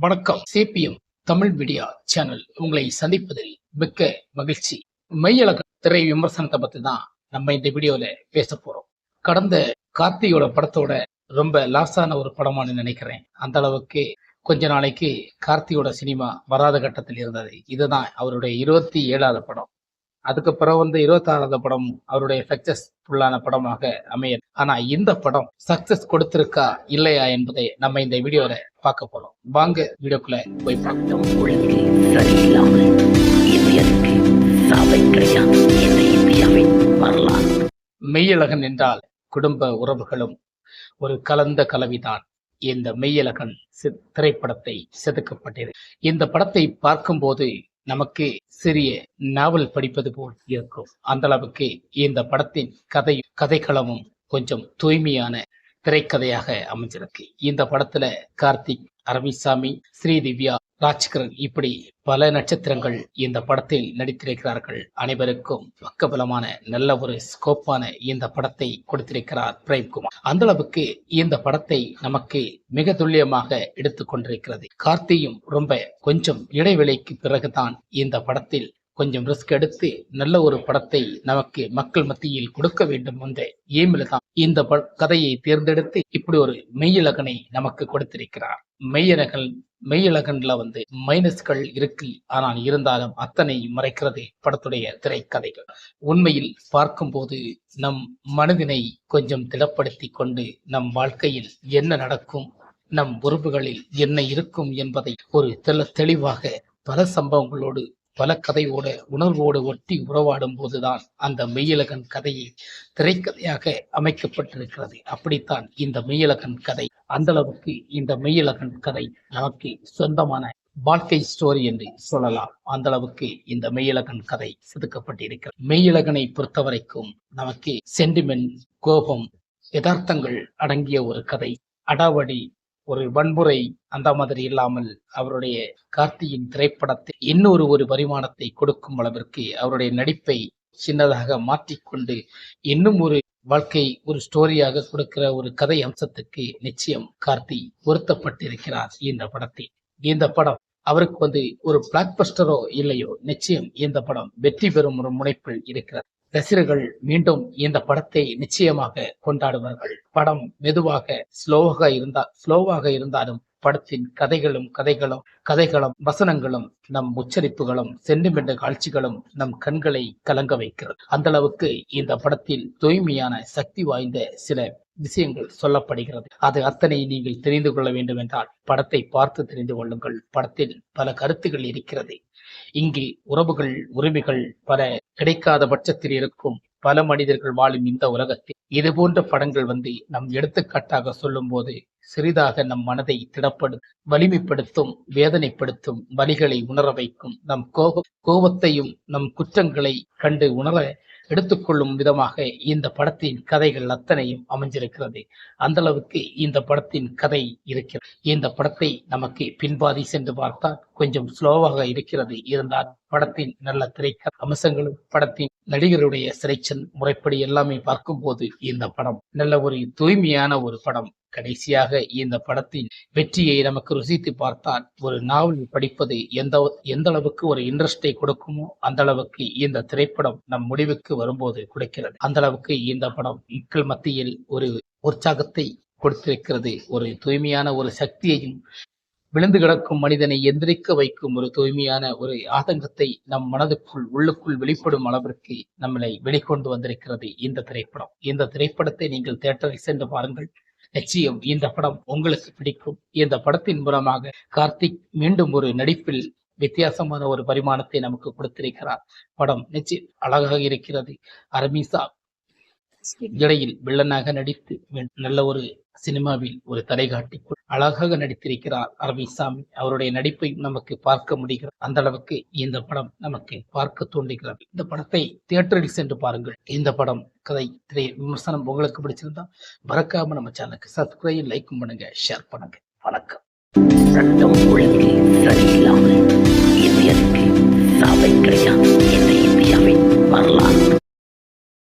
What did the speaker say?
வணக்கம். CPM Tamil media channel உங்களை சந்திப்பதில் மிக்க மகிழ்ச்சி. மையழக திரை விமர்சனத்தை பத்தி தான் நம்ம இந்த வீடியோல பேச போறோம். கடந்த கார்த்தியோட படத்தோட ரொம்ப லாஸான ஒரு படமானு நினைக்கிறேன். அந்த அளவுக்கு கொஞ்ச நாளைக்கு கார்த்தியோட சினிமா வராத கட்டத்தில் இருந்தது. இதுதான் அவருடைய இருபத்தி ஏழாவது படம். அதுக்கு பிறகு வந்து இருபத்தாறாவது படம் அவருடைய சக்சஸ் ஃபுல்லான படமாக அமைய ஆனா இந்த படம் சக்சஸ் கொடுத்திருக்கா இல்லையா என்பதை நம்ம இந்த வீடியோல பார்க்க போறோம். வாங்க வீடியோக்குள்ள போய் பார்க்கலாம். மெய்யழகன் என்றால் குடும்ப உறவுகளும் ஒரு கலந்த கலவிதான். இந்த மெய்யழகன் திரைப்படத்தை செதுக்கப்பட்டது இந்த படத்தை பார்க்கும்போது நமக்கு சிறிய நாவல் படிப்பது போல் இருக்கும். அந்த அளவுக்கு இந்த படத்தின் கதை கதைக்களமும் கொஞ்சம் தூய்மையான திரைக்கதையாக அமைஞ்சிருக்கு இந்த படத்துல கார்த்திக் அரவிசாமி ஸ்ரீதிவ்யா ராஜ்கிரண் இப்படி பல நட்சத்திரங்கள் இந்த படத்தில் நடித்திருக்கிறார்கள். அனைவருக்கும் பக்கபலமான நல்ல ஒரு ஸ்கோப்பான இந்த படத்தை கொடுத்திருக்கிறார் பிரேம்குமார். அந்த அளவுக்கு இந்த படத்தை நமக்கு மிக துல்லியமாக எடுத்துக் கொண்டிருக்கிறது. கார்த்தியும் ரொம்ப கொஞ்சம் இடைவெளிக்கு பிறகுதான் இந்த படத்தில் கொஞ்சம் ரிஸ்க் எடுத்து நல்ல ஒரு படத்தை நமக்கு மக்கள் மத்தியில் கொடுக்க வேண்டும் என்ற ஏமில தான் இந்த கதையை தேர்ந்தெடுத்து இப்படி ஒரு மெய்யழகனை நமக்கு கொடுத்திருக்கிறார். மெய்யழகன் மெய்யழகன்ல வந்து மைனஸ்கள் இருக்கு. ஆனால் இருந்தாலும் அத்தனை மறைக்கிறது படத்துடைய திரைக்கதைகள். உண்மையில் பார்க்கும்போது நம் மனதினை கொஞ்சம் திடப்படுத்தி கொண்டு நம் வாழ்க்கையில் என்ன நடக்கும் நம் உறவுகளில் என்ன இருக்கும் என்பதை ஒரு தெளிவாக பல சம்பவங்களோடு பல கதையோட உணர்வோடு ஒட்டி உறவாடும் போதுதான் அந்த மெய்யழகன் கதையை திரைக்கதையாக அமைக்கப்பட்டிருக்கிறது. அப்படித்தான் இந்த மெய்யழகன் கதை. அந்த அளவுக்கு இந்த மெய்யழகன் கதை நமக்கு சொந்தமான வாழ்க்கை ஸ்டோரி என்று சொல்லலாம். அந்த அளவுக்கு இந்த மெய்யழகன் கதை செதுக்கப்பட்டிருக்கிறது. மெய்யழகனை பொறுத்தவரைக்கும் நமக்கு சென்டிமெண்ட் கோபம் யதார்த்தங்கள் அடங்கிய ஒரு கதை. அடாவடி ஒரு வன்முறை அந்த மாதிரி இல்லாமல் அவருடைய கார்த்தியின் திரைப்படத்தை இன்னொரு ஒரு பரிமாணத்தை கொடுக்கும் அளவிற்கு அவருடைய நடிப்பை சின்னதாக மாற்றிக்கொண்டு இன்னும் ஒரு வாழ்க்கை ஒரு ஸ்டோரியாக கொடுக்கிற ஒரு கதை அம்சத்துக்கு நிச்சயம் கார்த்தி பொருத்தப்பட்டிருக்கிறார் இந்த படத்தில். இந்த படம் அவருக்கு வந்து ஒரு பிளாக் பஸ்டரோ இல்லையோ நிச்சயம் இந்த படம் வெற்றி பெறும் ஒரு முனைப்பில் இருக்கிறது. ரசிகர்கள் மீண்டும் இந்த படத்தை நிச்சயமாக கொண்டாடுவார்கள். படம் மெதுவாக ஸ்லோவாக இருந்தா ஸ்லோவாக இருந்தாலும் படத்தின் கதைகளும் கதைகளும் கதைகளும் வசனங்களும் நம் உச்சரிப்புகளும் சென்டிமெண்ட் காட்சிகளும் நம் கண்களை கலங்க வைக்கிறது. அந்த அளவுக்கு இந்த படத்தில் தூய்மையான சக்தி வாய்ந்த சில விஷயங்கள் சொல்லப்படுகிறது. அது அத்தனை நீங்கள் தெரிந்து கொள்ள வேண்டும் என்றால் படத்தை பார்த்து தெரிந்து கொள்ளுங்கள். படத்தில் பல கருத்துகள் இருக்கிறது. இங்கு உறவுகள் உரிமைகள் பல கிடைக்காத பட்சத்தில் இருக்கும் பல மனிதர்கள் வாழும் இந்த உலகத்தில். இது போன்ற படங்கள் வந்து நம் எடுத்துக்காட்டாக சொல்லும் போது சிறிதாக நம் மனதை திடப்படும் வலிமைப்படுத்தும் வேதனைப்படுத்தும் வலிகளை உணர வைக்கும் நம் கோப கோபத்தையும் நம் குற்றங்களை கண்டு உணர எடுத்துக்கொள்ளும் விதமாக இந்த படத்தின் கதைகள் அத்தனையும் அமைஞ்சிருக்கிறது. அந்த அளவுக்கு இந்த படத்தின் கதை இருக்கிறது. இந்த படத்தை நமக்கு பின்பாதி சென்று பார்த்தால் கொஞ்சம் ஸ்லோவாக இருக்கிறது. இருந்தால் படத்தின் நல்ல திரைக்க அம்சங்களும் படத்தின் நடிகருடைய சிறைச்சல் முறைப்படி எல்லாமே பார்க்கும்போது இந்த படம் நல்ல ஒரு தூய்மையான ஒரு படம். கடைசியாக இந்த படத்தின் வெற்றியை நமக்கு ருசித்து பார்த்தால் ஒரு நாவல் படிப்பது எந்த எந்த அளவுக்கு ஒரு இன்ட்ரெஸ்டை கொடுக்குமோ அந்த அளவுக்கு இந்த திரைப்படம் நம் முடிவுக்கு வரும்போது கொடுக்கிறது. அந்த அளவுக்கு இந்த படம் மக்கள் மத்தியில் ஒரு உற்சாகத்தை கொடுத்திருக்கிறது. ஒரு தூய்மையான ஒரு சக்தியையும் விழுந்து கிடக்கும் மனிதனை எந்திரிக்க வைக்கும் ஒரு தூய்மையான ஒரு ஆதங்கத்தை நம் மனதுக்குள் உள்ளுக்குள் வெளிப்படும் அளவிற்கு நம்மளை வெளிக்கொண்டு வந்திருக்கிறது இந்த திரைப்படம். இந்த திரைப்படத்தை நீங்கள் தேட்டரை சென்று பாருங்கள். நிச்சயம் இந்த படம் உங்களுக்கு பிடிக்கும். இந்த படத்தின் மூலமாக கார்த்திக் மீண்டும் ஒரு நடிப்பில் வித்தியாசமான ஒரு பரிமாணத்தை நமக்கு கொடுத்திருக்கிறார். படம் நிச்சயம் அழகாக இருக்கிறது. அரமிசா இடையில் வில்லனாக நடித்து நல்ல ஒரு சினிமாவில் ஒரு தலைகாட்டி அழகாக நடித்திருக்கிறார் அரவிசாமி அவருடைய நடிப்பை நமக்கு பார்க்க முடிகிறது. அந்த அளவுக்கு இந்த படம் நமக்கு பார்க்க தோன்றுகிறது. இந்த படத்தை தியேட்டரில் சென்று பாருங்கள். இந்த படம் கதை திரை விமர்சனம் உங்களுக்கு பிடிச்சிருந்தா மறக்காம நம்ம சேனலுக்கு சப்ஸ்கிரைப் லைக் பண்ணுங்க ஷேர் பண்ணுங்க. வணக்கம்.